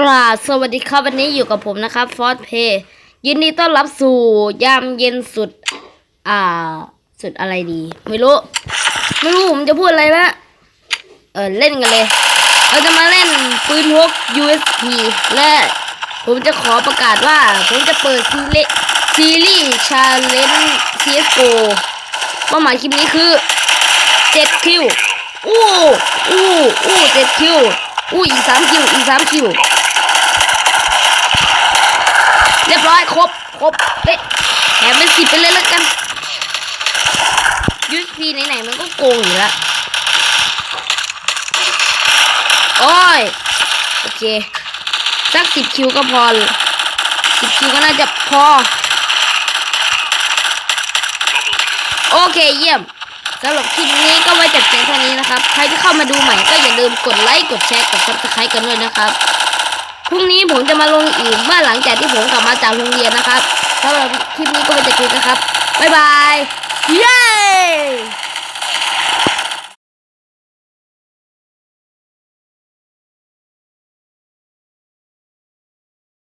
กราบสวัสดีครับวันนี้อยู่กับผมนะครับฟอสเพย์ยินดีต้อนรับสู่ยามเย็นสุด อ่า สุดอะไรดี ไม่รู้ ไม่รู้ผมจะพูดอะไรละเออเล่นกันเลย เราจะมาเล่นปืนพก USP และผมจะขอประกาศว่า ผมจะเปิดซีรีส์ซีรีส์ชาเลน CSGO เป้าหมายคลิปนี้คือ7คิวอู้อู้อู้เจ็ดคิวอู้อีกสามคิวอีกสามคิว เบร้อยครบครบเป๊ะแถมเป็นสิบไปเลยแล้วกัน USP ไหนๆมันก็โกงอยู่แล้วโอ้ยโอเคสักสิบคิวก็พอสิบคิวก็น่าจะพอ โอเคเยี่ยมสำหรับคลิปนี้ก็ไว้แต่เพียงเท่านี้นะครับ ใครที่เข้ามาดูใหม่ก็อย่าลืมกดไลค์ กดแชร์ กดซับสไครต์กันด้วยนะครับ พรุ่งนี้ผมจะมาลงอีกเมื่อหลังจากที่ผมกลับมาจากโรงเรียนนะครับสำหรับคลิปนี้ก็ไว้แต่เพียงนะครับ บ๊ายบายเย้